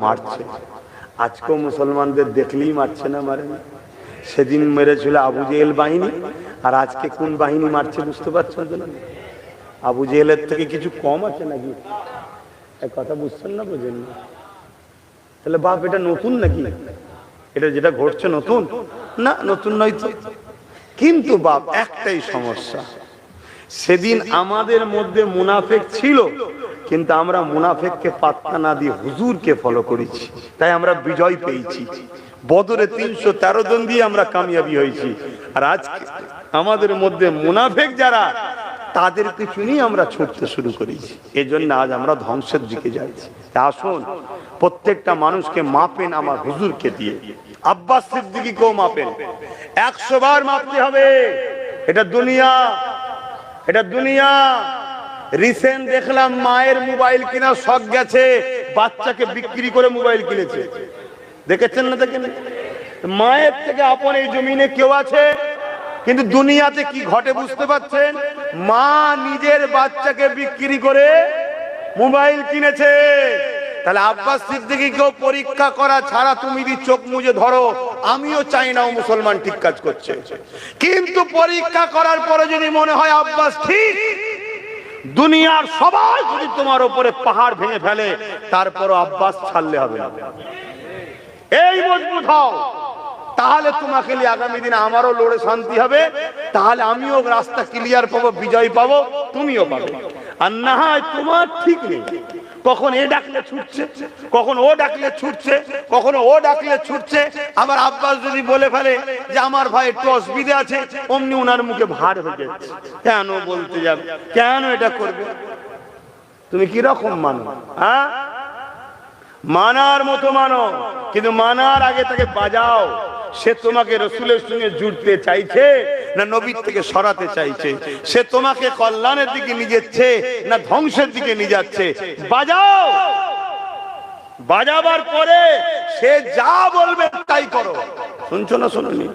মারছে। আজকেও মুসলমানদের দেখলেই মারছে না মারে। না সেদিন মেরেছিল আবু জেহেল বাহিনী, আর আজকে কোন বাহিনী মারছে বুঝতে পারছেন না আবু জেহেলের থেকে কিছু কম আছে নাকি? কথা বুঝছেন না বোঝেন না। তাহলে বাপ, এটা নতুন নাকি? এটা যেটা ঘটছে নতুন? না, নতুন নয় তো। কিন্তু বাপ, একটাই সমস্যা। সেদিন আমাদের মধ্যে মুনাফেক ছিল। কিন্তু আমরা মুনাফেককে পাত্তা না দিয়ে হুজুরকে ফলো করেছি। তাই আমরা বিজয় পেয়েছি। বদরে তিনশো তেরো জন দিয়ে আমরা কামিয়াবি হয়েছি। আর আজকে আমাদের মধ্যে মুনাফেক যারা, তাদের কিছু নিয়ে আমরা ছুটতে শুরু করেছি। এজন্য আজ আমরা ধ্বংসের দিকে যাচ্ছি। আসুন, প্রত্যেকটা মানুষকে মাপেন আমার হুজুরকে দিয়ে। আব্বাস সিদ্দিকিকেও মাপেন। একশো বার মাপতে হবে। এটা দুনিয়া। এটা দুনিয়া। রিসেন্ট দেখলাম মায়ের মোবাইল কিনা শখ গেছে, বাচ্চাকে বিক্রি করে মোবাইল কিনেছে। দেখেছেন না দেখেন মায়ের থেকে আপন এই জমিনে কেউ আছে? কিন্তু দুনিয়াতে কি ঘটে বুঝতে পারছেন? মা নিজের বাচ্চাকে বিক্রি করে মোবাইল কিনেছে। তাহলে আব্বাস সিদ্দিকি কেউ পরীক্ষা করা ছাড়া তুমি যদি চোখ মুজে ধরো, আমিও চাই না মুসলমান ঠিক কাজ করছে। কিন্তু পরীক্ষা করার পরে যদি মনে হয় আব্বাস ঠিক দুনিয়ার সবাই যদি তোমার উপরে পাহাড় ভেঙে ফেলে, তারপরও আব্বাস ছাড়লে হবে না। এই মজবুত হও। তাহলে তোমাকে নিয়ে আগামী দিনে আমারও লড়ে শান্তি হবে। তাহলে আমিও রাস্তা ক্লিয়ার পাবো, বিজয় পাবো, তুমিও পাবে। আর না হয় তোমার ঠিক নেই। কখন এ ডাকলে ছুটছে, কখন ও ডাকলে ছুটছে, কখন ও ডাকলে ছুটছে আবার আব্বাস যদি বলে ফেলে যে আমার ভাই একটু অসুবিধা আছে, অমনি উনার মুখে ভার হয়ে যাচ্ছে। কেন বলতে যাবে? কেন এটা করবে? তুমি কি রকম মানো হ্যাঁ? মানার মতো মানো কিন্তু মানার আগে তাকে বাজাও। সে তোমাকে রসুলের সঙ্গে জুড়তে চাইছে। না নবীর থেকে সরাতে চাইছে। সে তোমাকে কল্যাণের দিকে নিয়ে যাচ্ছে, না ধ্বংসের দিকে নিয়ে যাচ্ছে। বাজাও! বাজাবার পরে সে যা বলবে তাই করো। শুনছো না শোনি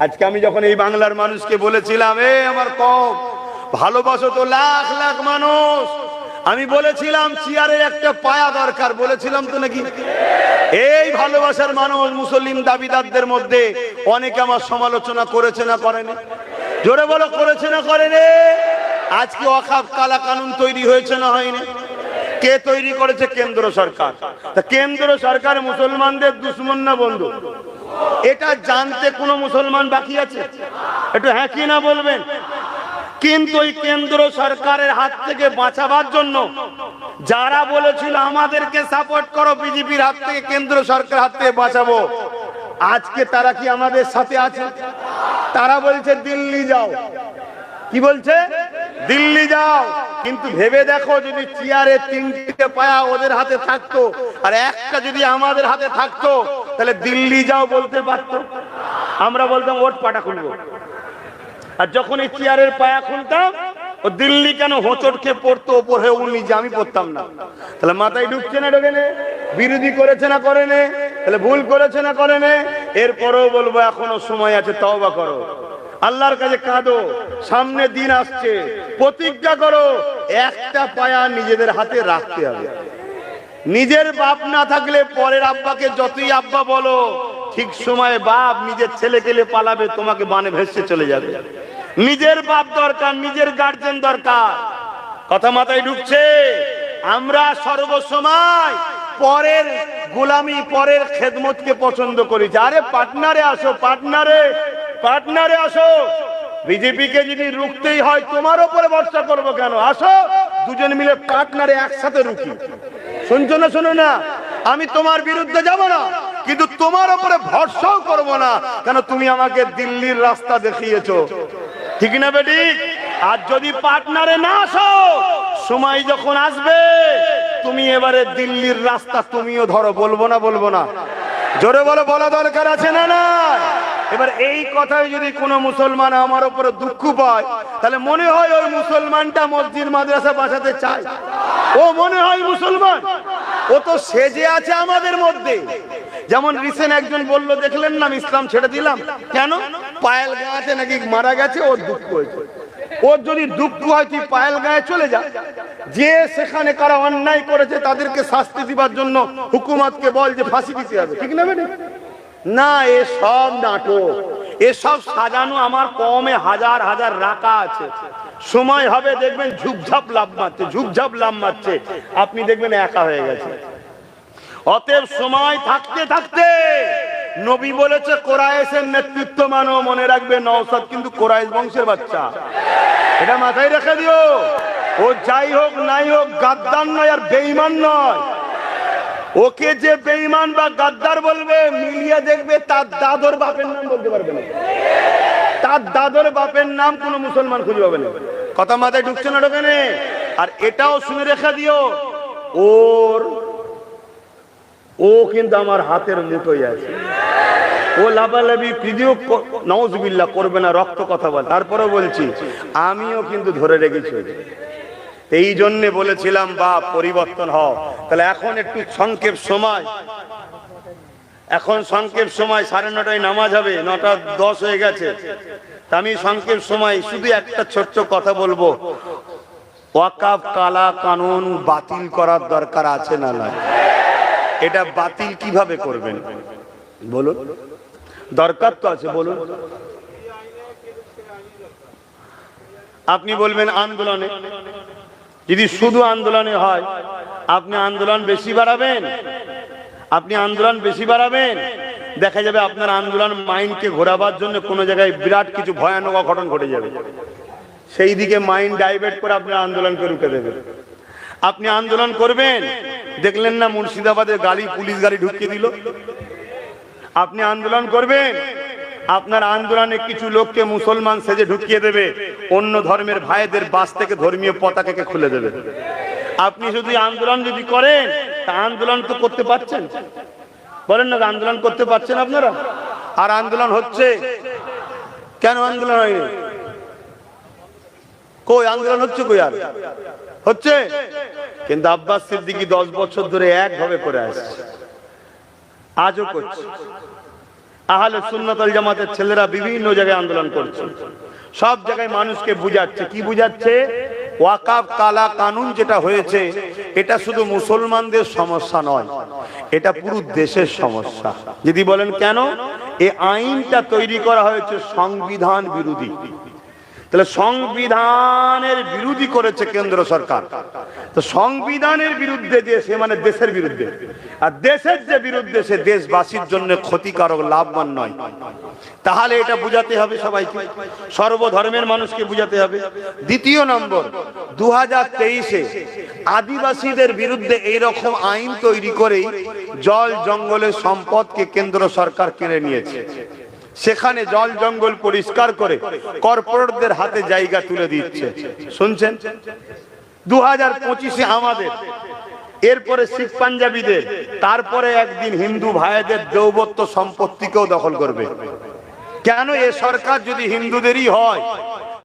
আজকে আমি যখন এই বাংলার মানুষকে বলেছিলাম, এ আমার কম, ভালোবাসো তো লাখ লাখ মানুষ। আমি বলেছিলাম, চেয়ারের একটা পায়া দরকার, বলেছিলাম তো নাকি? এই ভালোবাসার মানুষ মুসলিম দাবিদারদের মধ্যে অনেকে আমার সমালোচনা করেছে না করেনি? জোরে বলো, করেছে না করেনি? আজকে অখাপ কালা কানুন তৈরি হয়েছে না হয়নি? কে তৈরি করেছে? কেন্দ্র সরকার। তা কেন্দ্র সরকার মুসলমানদের দুশ্মন না বন্ধু? এটা জানতে কোনো মুসলমান বাকি আছে? একটু হ্যাঁ কি না বলবেন? কিন্তু ওই কেন্দ্র সরকারের হাত থেকে বাঁচাবার জন্য যারা বলেছিল, আমাদেরকে সাপোর্ট করো, বিজেপির হাত থেকে, কেন্দ্র সরকার হাত থেকে বাঁচাবো। আজকে তারা কি আমাদের সাথে আছে? তারা বলছে, দিল্লি যাও। কি বলছে? দিল্লি যাও। কিন্তু ভেবে দেখো, যদি চেয়ারে তিনটে পায়া ওদের হাতে থাকতো, আর একটা যদি আমাদের হাতে থাকতো, তাহলে দিল্লি যাও বলতে পারতো। আমরা বলতাম ওট পাটা খুলবো। আর যখন এই চেয়ারের পায়া খুলতাম, ও দিল্লি কেন হোঁচট খেয়ে পড়তো? ওপর হয়ে উনি যে আমি পড়তাম না। তাহলে মাথায় ঢুকছে না, ঢোকে বিরোধী করেছে না, করে নে। তাহলে ভুল করেছে না, করে নে। এরপরেও বলব, এখনও সময় আছে, তওবা করো। আল্লাহর কাছে কাঁদো। সামনে দিন আসছে। প্রতিজ্ঞা করো, একটা পায়া নিজেদের হাতে রাখতে হবে। নিজের বাপ না থাকলে পরের আব্বাকে যতই আব্বা বলো, ঠিক সময়ে বাপ নিজের ছেলে গেলে পালাবে, তোমাকে বানে ভেসে চলে যাবে। নিজের বাপ দরকার, নিজের গার্জেন দরকার। কথা মাথায় ঢুকছে? আমরা সর্বসময় পরের গোলামি, পরের খেদমতকে পছন্দ করি। আরে পার্টনারে আসো পার্টনারে পার্টনারে আসো। বিজেপিকে যদি রুখতেই হয়, তোমার উপরে ভরসা করব কেন? আসো, দুজন মিলে পার্টনারে একসাথে রুখি। শুনছো না, শোনো না? আমি তোমার বিরুদ্ধে যাব না, কিন্তু তোমার উপরে ভরসাও করব না। কেন, তুমি আমাকে দিল্লির রাস্তা দেখিয়েছো। ঠিক না বেটি? আর যদি পার্টনারে না আসো, সময় যখন আসবে, তুমি এবারে দিল্লির রাস্তা তুমিও ধরো, বলব না বলব না। জোরে বলো, বলা দরকার আছে না না এবার এই কথায় যদি কোনো মুসলমান আমার উপরে দুঃখ পায়, তাহলে মনে হয় ওই মুসলমানটা মসজিদ মাদ্রাসা বাঁচাতে চায়। ও মনে হয় মুসলমান? ও তো সেজে আছে আমাদের মধ্যে। যেমন রিসেন্ট একজন বলল, দেখলেন না ইসলাম ছেড়ে দিলাম? কেন? পায়েল গাছে নাকি মারা গেছে, ওর দুঃখ হয়েছে। ওর যদি দুঃখ হয়, তুই পায়েল গায়ে চলে যা। যে সেখানে কারা অন্যায় করেছে, তাদেরকে শাস্তি দিবার জন্য হুকুমতকে বল যে ফাঁসি দিতে হবে। ঠিক না না, এ সব নাটক। এসব সাজানো আমার কমে হাজার হাজার রাখা আছে। সময় হবে, দেখবেন ঝুপঝাপ লাভ মারছে, ঝুপঝাপ লাভ মারছে। আপনি দেখবেন একা হয়ে গেছে। অতএব সময় থাকতে থাকতে নবী বলেছে কোরাইশের নেতৃত্ব মানো, মনে রাখবে নওসাদ কিন্তু কোরাইশ বংশের বাচ্চা। এটা মাথায় রেখে দিও। ও যাই হোক নাই হোক, গাদ্দার নয় আর বেইমান নয়। ওকে যে বেইমান বা গাদ্দার বলবে, মিলিয়ে দেখবে তার দাদর বাপের নাম বলতে পারবে না। তার দাদর বাপের নাম কোন মুসলমান খুঁজে পাবে না। কথা মাথায় ঢুকছে না ঢোকে নে? আর এটাও শুনে রেখে দিও, ওর ও কিন্তু আমার হাতের মুঠোই আছে। ও লাভালাভি ভিডিও নওজবিল্লা করবে না, রক্ত কথা বল। তারপরে বলছি, আমিও কিন্তু ধরে রেখেছি এই জন্য বলেছিলাম বা পরিবর্তন হও। তাহলে এখন একটু সংক্ষেপ সময়। এখন সংক্ষেপ সময়, সাড়ে নটায় নামাজ হবে, নটা দশ হয়ে গেছে। তা আমি সংক্ষেপ সময়, শুধু একটা ছোট্ট কথা বলব। ওয়াকাব কালা, কানুন বাতিল করার দরকার আছে না না এটা বাতিল কীভাবে করবেন? বলুন। দরকার তো আছে, বলুন। আপনি বলবেন আন্দোলনে। যদি শুধু আন্দোলনে হয়, আপনি আন্দোলন বেশি বাড়াবেন? আপনি আন্দোলন বেশি বাড়াবেন? দেখা যাবে আপনার আন্দোলন মাইন্ডকে ঘোরাবার জন্য কোনো জায়গায় বিরাট কিছু ভয়ানক অঘটন ঘটে যাবে। সেই দিকে মাইন্ড ডাইভার্ট করে আপনার আন্দোলনকে রুখে দেবেন। আপনি আন্দোলন করবেন দেখলেন না মুর্শিদাবাদের গাড়ি, পুলিশ গাড়ি ঢুকিয়ে দিল? আপনি আন্দোলন করবেন। আপনার আন্দোলনে কিছু লোককে মুসলমান সেজে ঢুকিয়ে দেবে। অন্য ধর্মের ভাইদের বাস থেকে ধর্মীয় পতাকাকে খুলে দেবে। আপনি যদি আন্দোলন যদি করেন, তা আন্দোলন তো করতে পারছেন। বলেন না, আন্দোলন করতে পারছেন আপনারা? আর আন্দোলন হচ্ছে। কেন আন্দোলন হয়নি? কই, আন্দোলন হচ্ছে কই আর? হচ্ছে? কিন্তু আব্বাস সিদ্দিকি দশ বছর ধরে একভাবে করে আসছে। আজও করছে। আহলে সুন্নতল জামাতের ছেলেরা বিভিন্ন জায়গায় আন্দোলন করছে। সব জায়গায় মানুষকে বুঝাচ্ছে। কি বুঝাচ্ছে? ওয়াকাব কালা, কানুন যেটা হয়েছে, এটা শুধু মুসলমানদের সমস্যা নয়। এটা পুরো দেশের সমস্যা। যদি বলেন কেন? এই আইনটা তৈরি করা হয়েছে সংবিধান বিরোধী। তাহলে সংবিধানের বিরোধী করেছে কেন্দ্র সরকার। তো সংবিধানের বিরুদ্ধে যে, সে মানে দেশের বিরুদ্ধে। আর দেশের যে বিরুদ্ধে, সে দেশবাসীর জন্য ক্ষতিকারক, লাভবান নয়। তাহলে এটা বুঝাতে হবে সবাইকে। সর্বধর্মের মানুষকে বুঝাতে হবে। দ্বিতীয় নম্বর দু হাজার তেইশে আদিবাসীদের বিরুদ্ধে এইরকম আইন তৈরি করেই জল জঙ্গলের সম্পদকে কেন্দ্র সরকার কিনে নিয়েছে। সেখানে জল জঙ্গল পরিষ্কার করে কর্পোরেটদের হাতে জায়গা তুলে দিচ্ছে। শুনছেন? দু পঁচিশে আমাদের। এরপরে শিখ পাঞ্জাবিদের, তারপরে একদিন হিন্দু ভাইদের দৌবত্ব সম্পত্তিকেও দখল করবে। কেন এ সরকার যদি হিন্দুদেরই হয়